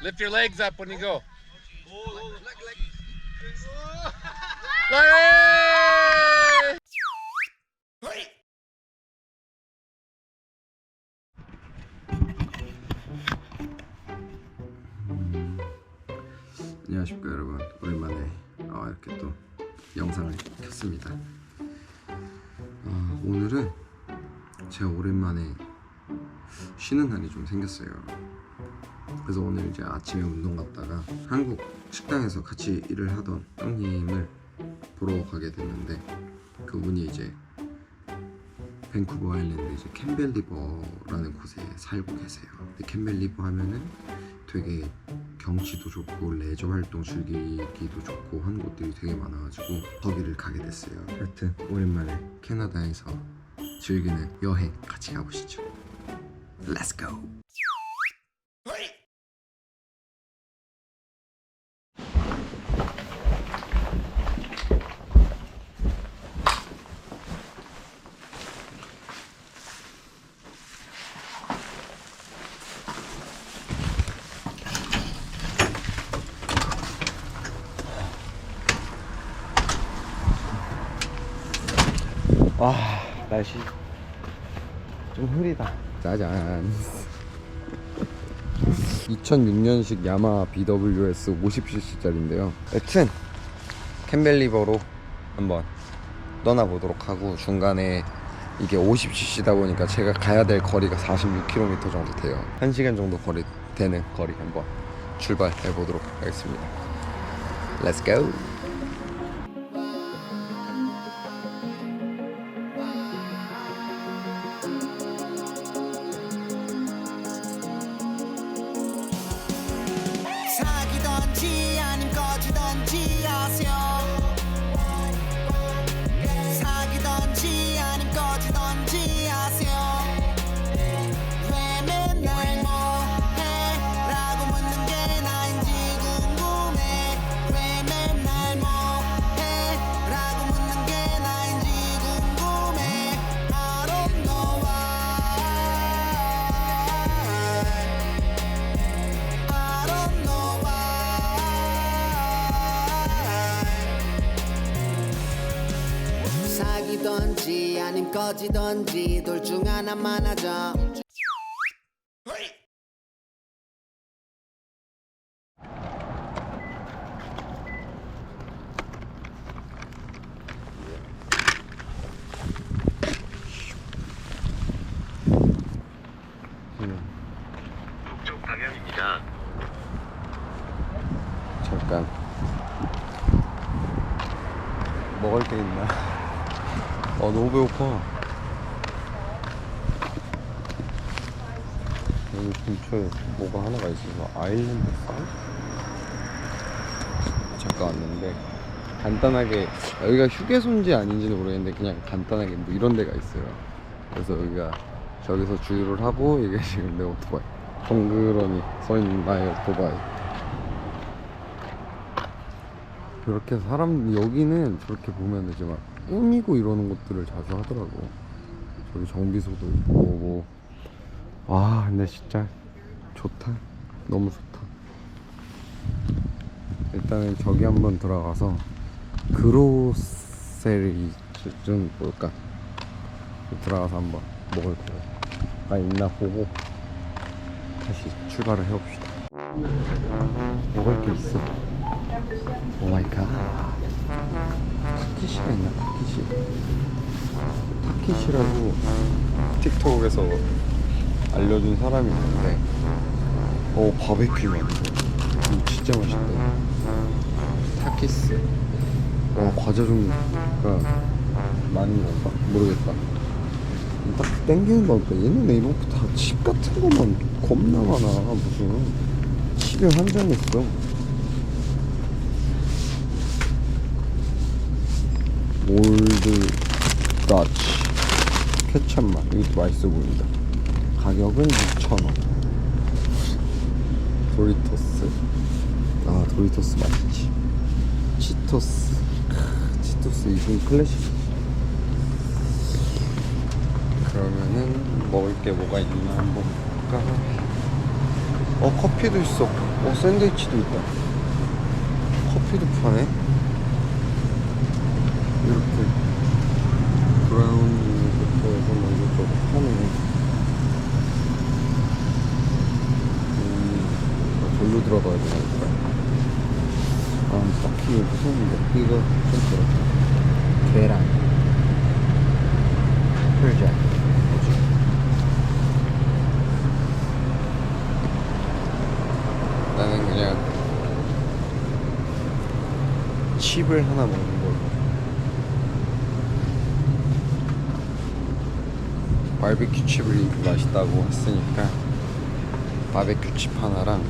Lift your legs up when you go. 안녕하십니까 여러분. 오랜만에 어, 이렇게 또 영상을 켰습니다. 어, 오늘은 제가 오랜만에 쉬는 날이 좀 생겼어요 그래서 오늘 이제 아침에 운동 갔다가 한국 식당에서 같이 일을 하던 형님을 보러 가게 됐는데 그분이 이제 밴쿠버 아일랜드 이제 캠벨 리버라는 곳에 살고 계세요 근데 캠벨 리버 하면은 되게 경치도 좋고 레저 활동 즐기기도 좋고 하는 곳들이 되게 많아가지고 거기를 가게 됐어요. 하여튼 오랜만에 캐나다에서 즐기는 여행 같이 가보시죠. Let's go. 와 날씨 좀 흐리다. 짜잔. 2006년식 야마 BWS 50cc짜리인데요. 여튼 캠벨리버로 한번 떠나보도록 하고 중간에 이게 50cc다 보니까 제가 가야 될 거리가 46km 정도 돼요. 1시간 정도 거리 되는 거리 한번 출발해 보도록 하겠습니다. Let's go. 꺼지던지 둘 중 하나만 하자 북쪽 방향입니다. 잠깐 먹을 게 있나? 어 너무 배고파. 여기 근처에 뭐가 하나가 있어서 아일랜드 쌀? 잠깐 왔는데 간단하게 여기가 휴게소인지 아닌지는 모르겠는데 그냥 간단하게 뭐 이런 데가 있어요. 그래서 여기가 저기서 주유를 하고 이게 지금 내 오토바이 덩그러니 서있는 나의 오토바이 그렇게 사람 여기는 저렇게 보면 이제 막 꾸미고 이러는 것들을 자주 하더라고. 저기 정비소도 있고 뭐. 와 근데 진짜 좋다. 너무 좋다. 일단은 저기 한번 들어가서 그로세리 좀 볼까. 들어가서 한번 먹을 거가 있나 보고 다시 출발을 해봅시다. 먹을 게 있어. 오 마이 갓. 타키시가 있나? 타키시. 타키시라고 틱톡에서 알려준 사람이 있는데, 오 바베큐 맛. 이거 진짜 맛있다. 타키스. 와 과자 종류가 많은 건가? 모르겠다. 딱 땡기는 거 보니까 얘네 네 이런 거다칩 같은 것만 겁나 많아 무슨 칩에 한장했어 올드 더치 케찹 맛 이것도 맛있어 보인다 가격은 6,000원 도리토스 아 도리토스 맛있지 치토스 크, 치토스 이건 클래식 그러면은 먹을 게 뭐가 있나 한번 볼까 어 커피도 있어. 어 샌드위치도 있다. 커피도 파네. 이렇게 브라운부터 해서 뭐 이것저것 파네. 음, 아, 절로 들어가야 되니까. 아, 딱히 무서운데. 이거 좀 들어. 계란. 풀자. 나는 그냥 칩을 하나 먹는 걸로. 바비큐 칩을 맛있다고 했으니까 바비큐 칩 하나랑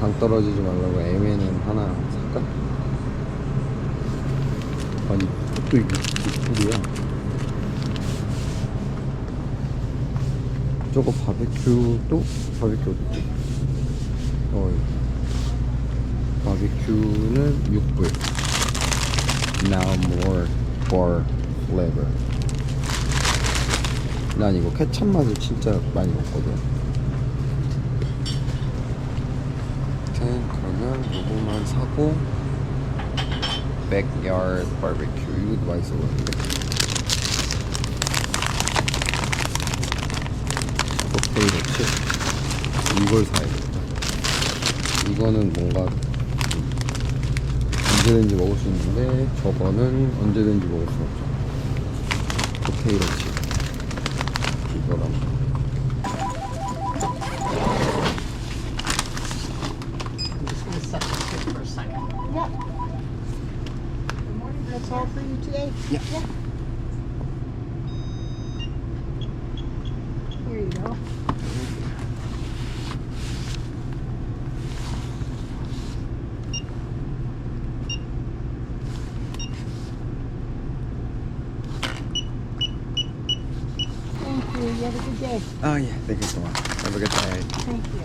당 떨어지지 말라고 M&M 하나 살까? 아니 또 이게 빅불이야. 저거 바비큐도? 바비큐 어딨지? 어 바비큐는 6불. Now more for flavor. 난 이거 케찹 맛을 진짜 많이 먹거든 아무튼 그러면 요거만 사고 Backyard Barbecue 이것도 맛있어 보이는데 포테이토 칩. 이걸 사야겠다. 이거는 뭔가 좀 언제든지 먹을 수 있는데 저거는 언제든지 먹을 수 없죠. 포테이토 칩. 이거랑 I'm just gonna set this here for a second. Yeah. Good morning. That's all for you today? Yeah. Here you go. Thank you. You have a good day. Oh yeah, thank you so much. Have a good day. Thank you.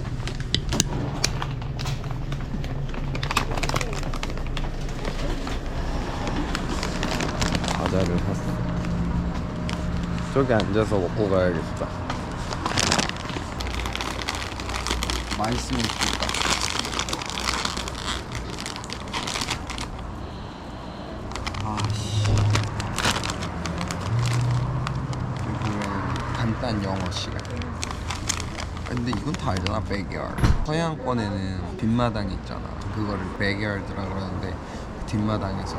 과자를 샀어. 저기 앉아서 먹고 가야겠다. 맛있으면 좋겠다. 아씨. 여기 보면 간단 영어 시간. 근데 이건 다 알잖아, backyard. 서양권에는 뒷마당이 있잖아. 그거를 backyard라 그러는데 뒷마당에서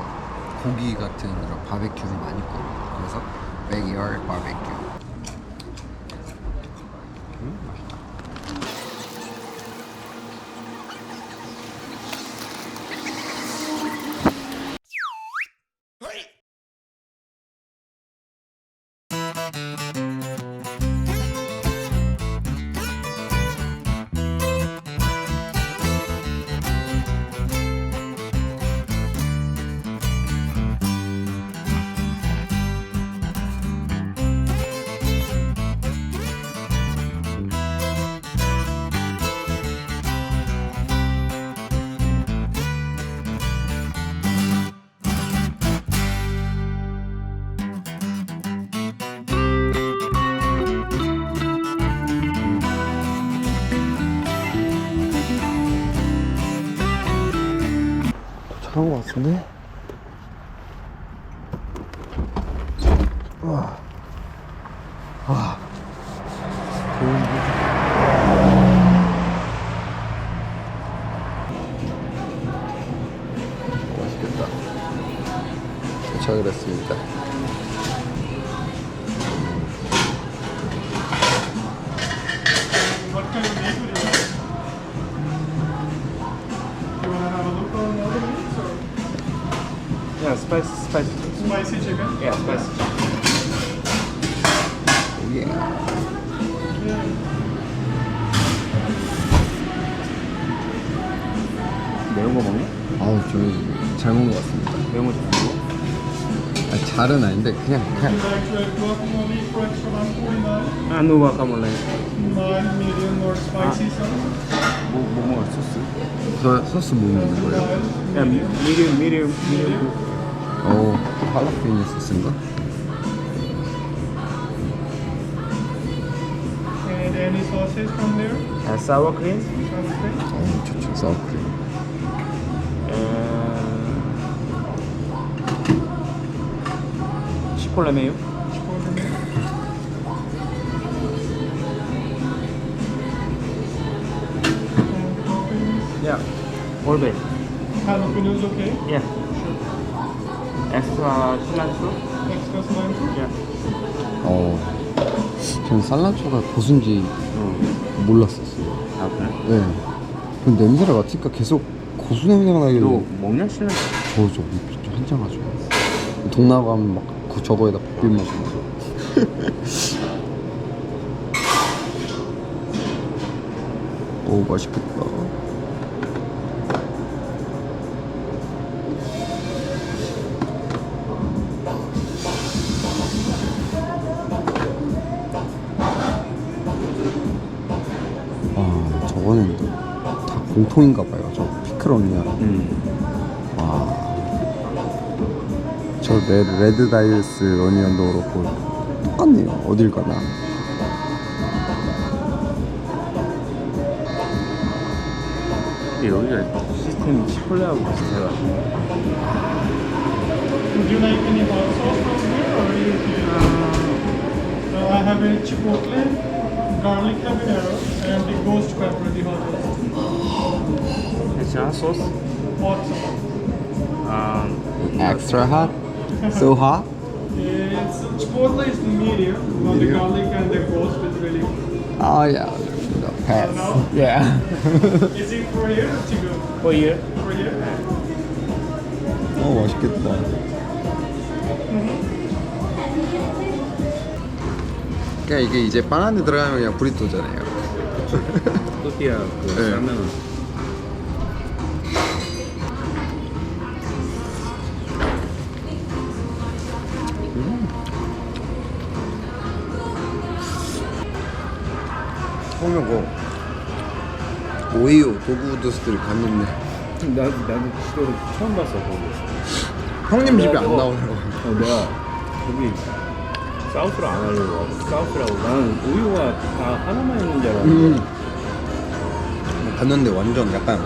고기 같은 이런 바베큐를 많이 구워. 그래서 barbecue. 음, spicy, spicy. Spicy chicken. Yeah, spicy. 오 예. 매운 거 먹니? 아우, 저희 잘 먹은 것 같습니다. 매운 거 좋아하고? 아, 잘은 아닌데, 그냥, 그냥. Guacamole for extra 149. 아, 노 와카몰레. Nine medium or spicy sauce. 뭐, 뭐 먹을 소스? 저 소스 뭐 먹는 거예요? 야, 미, 미디 움, 미디움, 미디움. 어, 할라피뇨 소스인가? And need any sauces from there? Uh, sour cream. Something? 어 좋죠 사우크림 Uh, 치콜라 메요. Yeah. All bad. Jalapenos okay? Yeah. Extra cilantro. Extra cilantro? Yeah. 어 저는 살라초가 고수인지 몰랐었어요 아 그래? 네. 그 냄새가 맡으니까 계속 고수 냄새가 나길래 너 먹냐 cilantro? 저저 한장 가지고 동남아 가면 막 그 저거에다 볶음 먹고 오 맛있겠다 통인가 봐요 저 피클 언니야 음. 와. 저 레, 레드 다이스 어니언도 그렇고 똑같네요. 어딜 가나. 근데 여기가 시스템이 치콜라하고 비슷해가지고. Would you like any hot sauce from here or you uh, I have a chipotle, garlic habanero, and the ghost pepper, the hot sauce. It's a sauce. Hot sauce. Um, Extra hot? So hot? It's chipotle is medium, while the Medium. garlic and the ghost is really good. Oh yeah. Now, Yeah. is it for here or to go? for here. For here? 어 맛있겠다. 그러니까 이게 이제 빵 안에 들어가면 그냥 브리또잖아요. 또띠아 그 네. 라면. 처음이고 오이오 도구 우드스들 갔는데 나도 나도 시도를 처음 봤어 거기. 형님 집에 안 나오는 거. 어, 내가 거기 사우스를 안 하려고 하고 사우스라고 나는 우유가 다 하나만 있는 줄 알았는데 음. 갔는데 완전 약간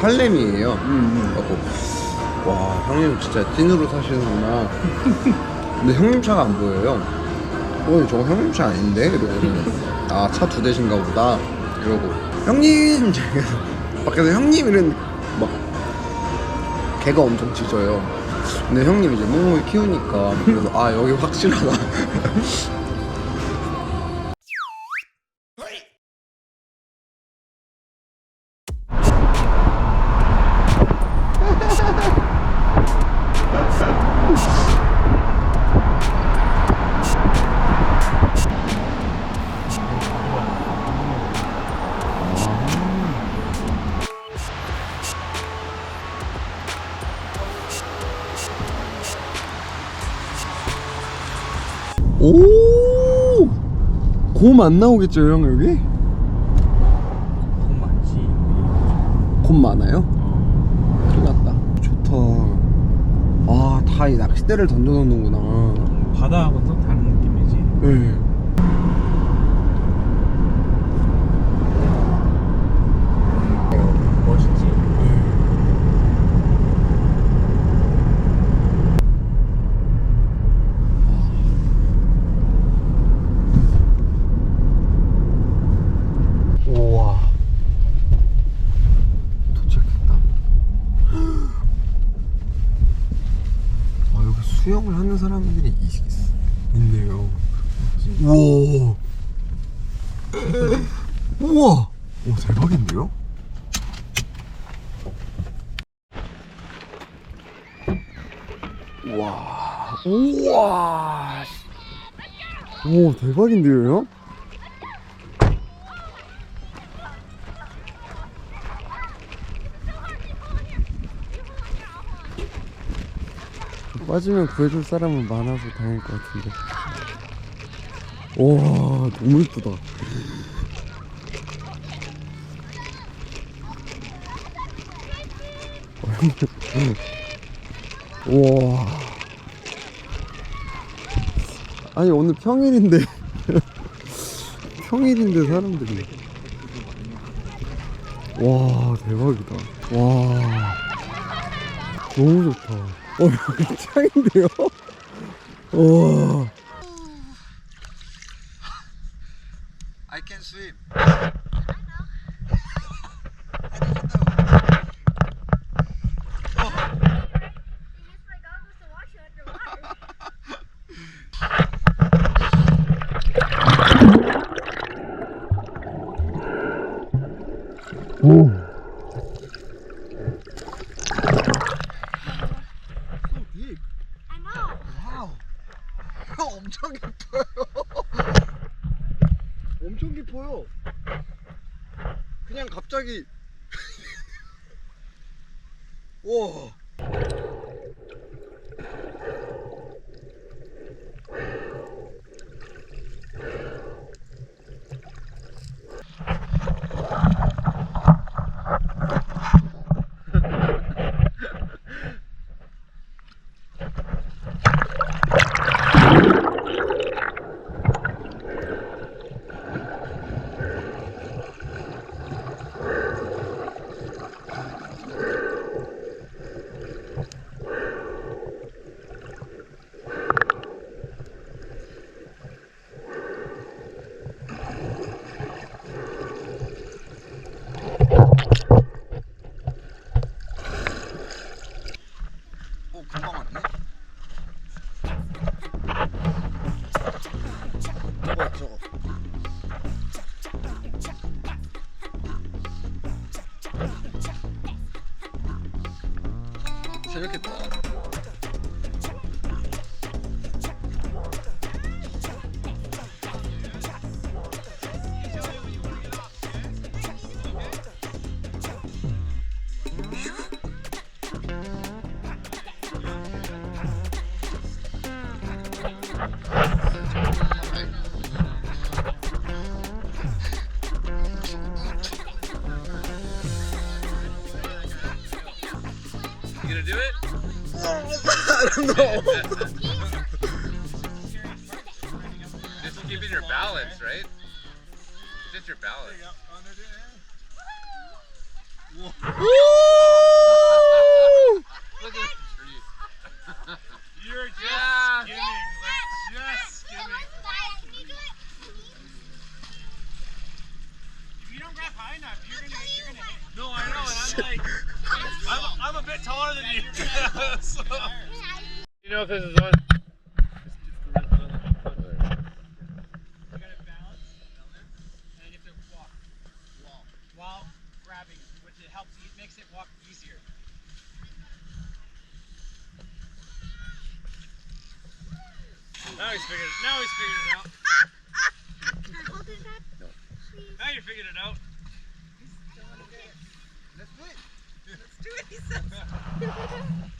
할렘이에요. 음, 그래갖고 와 형님 진짜 찐으로 사시는구나. 근데 형님 차가 안 보여요. 어 저거 형님 차 아닌데? 이러고 아차 두 대신가 보다. 이러고 형님 제가 밖에서 형님 이런 막 개가 엄청 짖어요. 근데 형님 이제 묵묵히 키우니까 그래서 아 여기 확실하다. Música 곰 안 나오겠죠, 형 여기? 돈 많지. 곰 많아요? 큰일 났다. 좋다. 아, 다 이 낚싯대를 던져놓는구나. 바다하고 또 다른 느낌이지. 네. 멋있지. 우와. 도착했다. 아, 여기 수영을 하는 사람들이 있, 있네요. 우와. 우와. 오, 대박인데요? 와. 우와. 오, 대박인데요, 형? 빠지면 구해줄 사람은 많아서 다행일 것 같은데. 와, 너무 이쁘다. 와. 아니 오늘 평일인데. 평일인데 사람들이. 와 대박이다. 와. 너무 좋다. 어 여기 짱인데요? 와 엄 I don't know Just keeping your balance, right? Just your balance. Look at. You're just Yeah. skimming, like just skimming. If you don't grab high enough, you're gonna you're gonna hit. No, I know, and I'm like, I'm, I'm a bit taller than you. so you know if this is on? Now he's figured it. Now he's figured it out. Can I hold his up? No. Please. Now you figured it out. Let's do it. Let's do it. He says.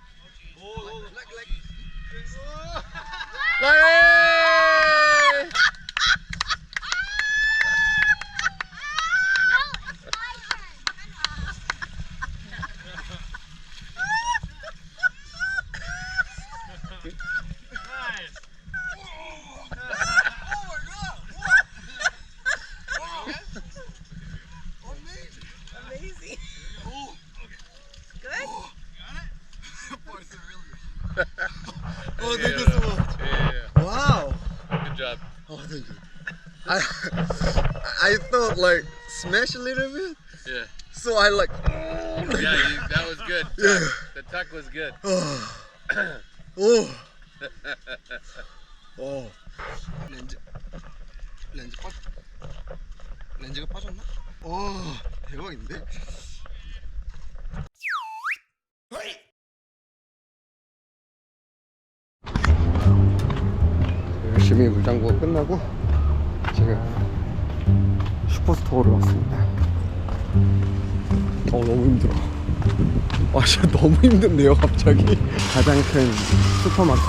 啊 like smash a little bit, Yeah. so I like. Yeah, you, that was good. Yeah. The tuck was good. Oh. 슈퍼스토어를 왔습니다. 어 너무 힘들어. 와 진짜 너무 힘든데요 갑자기. 가장 큰 슈퍼마켓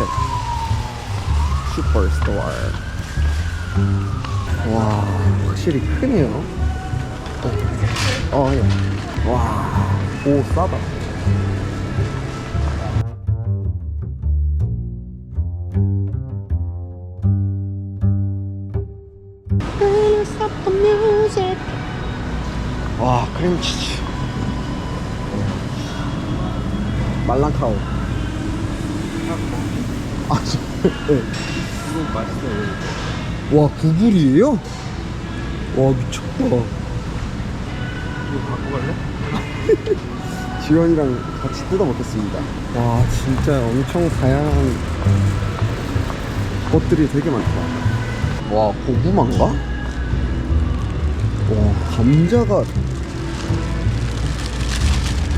슈퍼스토어. 와 확실히 크네요. 어, 어 예. 와, 오 싸다. 이거 맛있어요. 와 구불이에요? 와 미쳤다 이거 갖고 갈래? 지원이랑 같이 뜯어 먹겠습니다 와 진짜 엄청 다양한 것들이 되게 많다 와 고구마인가? 와 감자가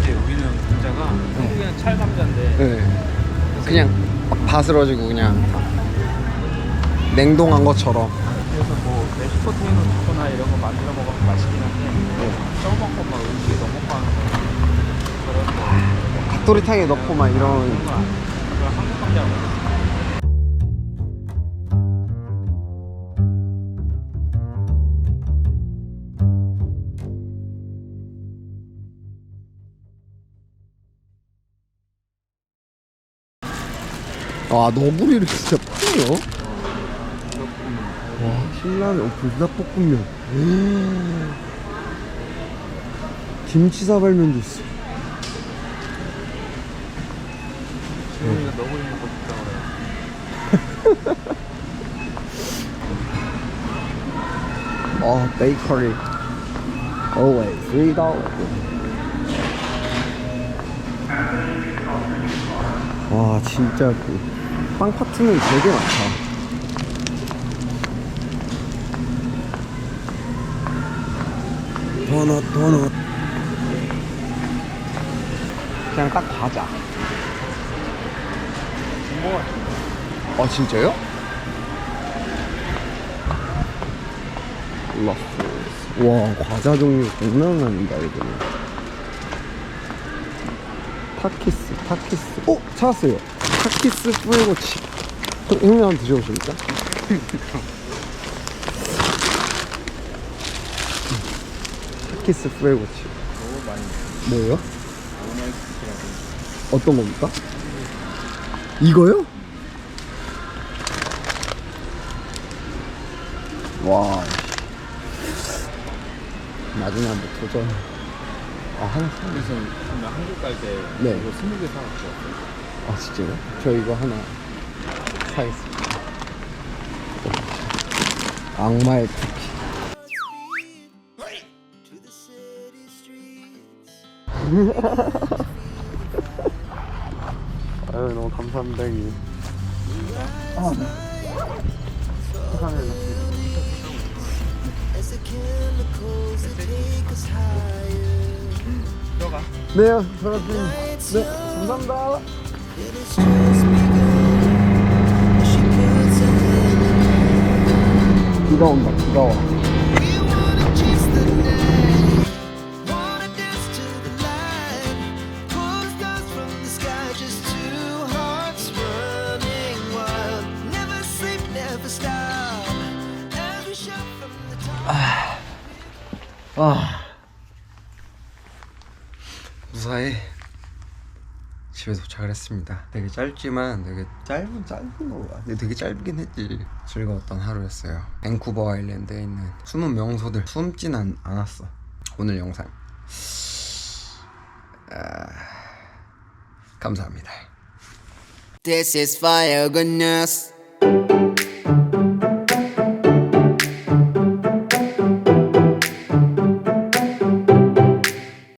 네, 우리는 감자가 한국에는 찰감자인데 네. 그냥 막 바스러지고 그냥 냉동한 것처럼. 그래서 뭐 메시포테이노 토나 이런 거 만들어 먹으면 맛있긴 한데 쪄먹고 막 음식에 넣어 먹고 하는 거. 그런 거 닭도리탕에 넣고 막 이런 그런 한국 감자고 아 너구리를 진짜 파네요? 와 신라면 어, 불닭볶음면. 음. 김치 사발면도 있어. 지훈이가 너무 먹고 싶다 그래요. 어 베이커리. always three dollar. 와 진짜 그 빵 파트는 되게 많다. 도넛 도넛. 그냥 딱 과자. 아 진짜요? 러플스 와 과자 종류 장난 아니다 이거는. 타키스 타키스. 어? 찾았어요. 타키스 뿌에고치 형님 한번 드셔보십니까? 타키스 뿌에고치 너무 많이 뭐예요? 어떤 겁니까? 이거요? 와 나중에 한번 도전 아 하나 사 그래서 처음에 한국 갈 때 네. 이거 스무 개 사왔죠 아 진짜요? 저 이거 하나 사겠습니다 악마의 쿠키 아유 너무 감사합니다 형님 아, 네. 세상에 들어가 네, 들어갔습니다. 네, 감사합니다. 비가 온다, 비가 와. Wanna dance to the light, pull stars from the sky, just two hearts running wild. Never sleep, never stop. Every shot from the top. 아. 무사히 집에 도착을 했습니다. 되게 짧지만 되게 짧은 짧은 거가 근데 되게 짧긴 했지. 즐거웠던 하루였어요. 밴쿠버 아일랜드에 있는 숨은 명소들 숨진 않, 않았어. 오늘 영상. 아, 감사합니다. This is fire goodness.